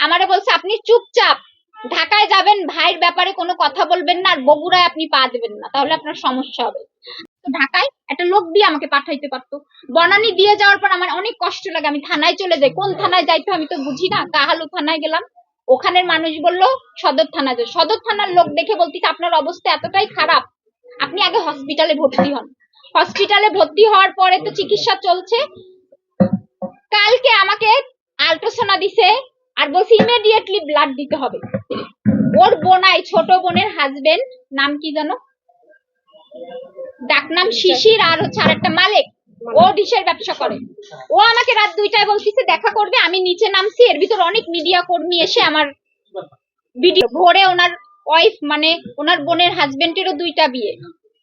আমারে বলছে, আপনি চুপচাপ, ঢাকায় যাবেন, ভাইয়ের ব্যাপারে কোনো কথা বলবেন না, আর বগুড়ায় আপনি পা দেবেন না, তাহলে আপনার সমস্যা হবে। তো ঢাকায় একটা লোক দিয়ে আমাকে পাঠাইতে পারতো। বনানি দিয়ে যাওয়ার পর আমার অনেক কষ্ট লাগে, আমি থানায় চলে যাই। কোন থানায় যাইতে আমি তো বুঝি না, কাহালু থানায় গেলাম। ওখানের মানুষ বলল, সদর থানা যায় সদর থানার লোক দেখে বলতেছে, আপনার অবস্থা এতটাই খারাপ, আপনি আগে হসপিটালে ভর্তি হন। হসপিটালে ভর্তি হওয়ার পরে তো চিকিৎসা চলছে। কালকে আমাকে আল্ট্রাসোনা দিছে আর বলছে ইমিডিয়েটলি ব্লাড দিতে হবে। ওর বোনাই ছোট বোনের হাজবেন্ড নাম কি জানো? ডাকনাম শিশির আর হচ্ছে আর একটা মালিক। ও ডিশের ব্যবসা করে। ও আমাকে রাত দুইটায় বলতেছে, দেখা করবে, আমি নিচে নামছি, এর ভিতর অনেক মিডিয়া কর্মী এসে আমার ভিডিও ভোরে ওনার ওয়াইফ মানে ওনার বোনের হাজবেন্ডেরও দুইটা বিয়ে।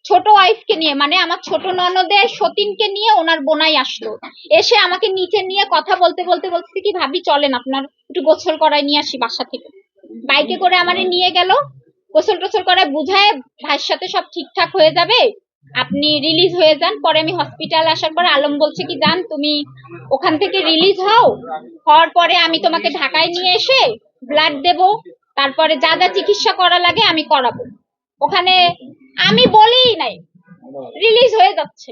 ছোট ওয়াইফকে নিয়ে মানে আমার ছোট ননদের সতীনকে নিয়ে ওনার বোনাই আসলো। এসে আমাকে নিচে নিয়ে কথা বলতে বলতে বলতে কি, ভাবি, চলেন আপনার একটু গোসল করায় নিয়ে আসি বাসা থেকে। বাইকে করে আমারে নিয়ে গেল, গোসল টোসল করে বুঝায়, ভাইয়ের সাথে সব ঠিকঠাক হয়ে যাবে? আপনি রিলিজ হয়ে যান, পরে আমি হসপিটাল আসার পরে আলম বলছে কি যান তুমি ওখান থেকে রিলিজ হও, হওয়ার পরে আমি তোমাকে ঢাকায় নিয়ে এসে ব্লাড দেব, তারপরে যা যা চিকিৎসা করা লাগে আমি করাবো। ওখানে আমি বলিই নাই। রিলিজ হয়ে যাচ্ছে।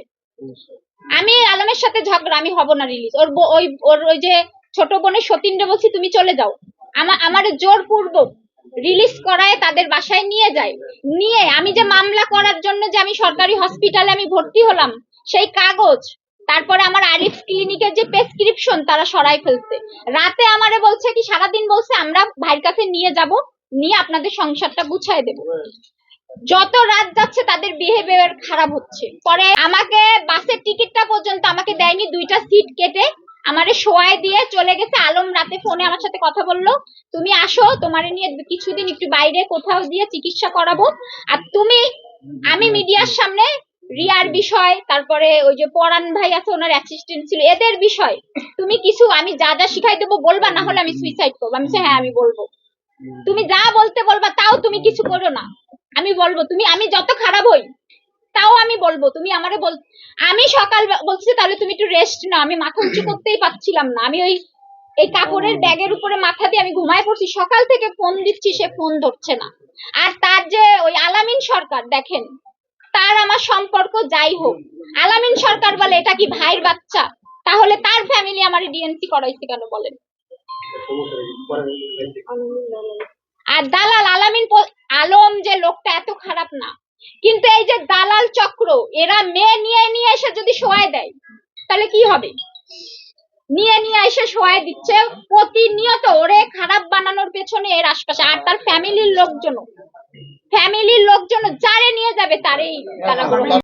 আমি আলমের সাথে ঝগড়া, আমি হব না রিলিজ ওর ওই ওর ওই যে ছোট বোনের সতীনরে বলছি, তুমি চলে যাও। আমার আমার জোরপূর্বক রিলিজ করায় তাদের বাসায় নিয়ে যায়। নিয়ে, আমি যে মামলা করার জন্য যে আমি সরকারি হসপিটালে আমি ভর্তি হলাম, সেই কাগজ। তারপরে আমার আরিফ ক্লিনিকের যে প্রেসক্রিপশন তারা সরাই ফেলছে। রাতে আমারে বলছে কি, সারাদিন বলছে, আমরা ভাইয়ের কাছে নিয়ে যাব, নিয়ে আপনাদের সংসারটা গুছায় দেবো। যত রাত যাচ্ছে তাদের বিহেভিয়ার খারাপ হচ্ছে। পরে আমাকে বাসের টিকিটটা পর্যন্ত আমাকে দেয়নি, দুইটা সিট কেটে আমারে শোয়ায় দিয়ে চলে গেছে। আলম রাতে ফোনে আমার সাথে কথা বলল, তুমি আসো, তোমারে নিয়ে কিছুদিন একটু বাইরে কোথাও দিয়ে চিকিৎসা করাবো। আর তুমি, আমি মিডিয়ার সামনে রিয়ার বিষয়, তারপরে ওই যে পরাণ ভাই আছে, ওনার অ্যাসিস্ট্যান্ট ছিল, এদের বিষয়। তুমি কিছু, আমি যা যা শিখাই দেবো বলবা, না হলে আমি সুইসাইড করব। আমি হ্যাঁ আমি বলব। তুমি যা বলতে বলবা, তাও তুমি কিছু করো না। আমি বলব তুমি আমি যত খারাপ হই তাও আমি বলব তুমি আমারে বল আমি সকাল বলছি তাহলে তুমি একটু রেস্ট নাও আমি মাথা উঁচু করতেই পারছিলাম না আমি ওই এই কাপড়ের ব্যাগের উপরে মাথা দিয়ে আমি ঘুমায় পড়ছি সকাল থেকে ফোন দিচ্ছি সে ফোন ধরছে না। আর তার যে ওই আলামিন সরকার দেখেন তার আমার সম্পর্ক যাই হোক আলামিন সরকার বলে এটা কি ভাইয়ের বাচ্চা? তাহলে তার ফ্যামিলি আমার ডিএনসি করাইছে কেন বলেন? আর দালাল আলামিন আলম যে লোকটা এত খারাপ না। কিন্তু এই যে দালাল চক্র, এরা মেয়ে নিয়ে নিয়ে এসে যদি সোয়ায় দেয়, তাহলে কি হবে? নিয়ে নিয়ে এসে সোয়ায় দিচ্ছে, প্রতিনিয়ত ওরে খারাপ বানানোর পেছনে এর আশপাশে। আর তার ফ্যামিলির লোকজন ফ্যামিলির লোকজন যারে নিয়ে যাবে তারেই তারা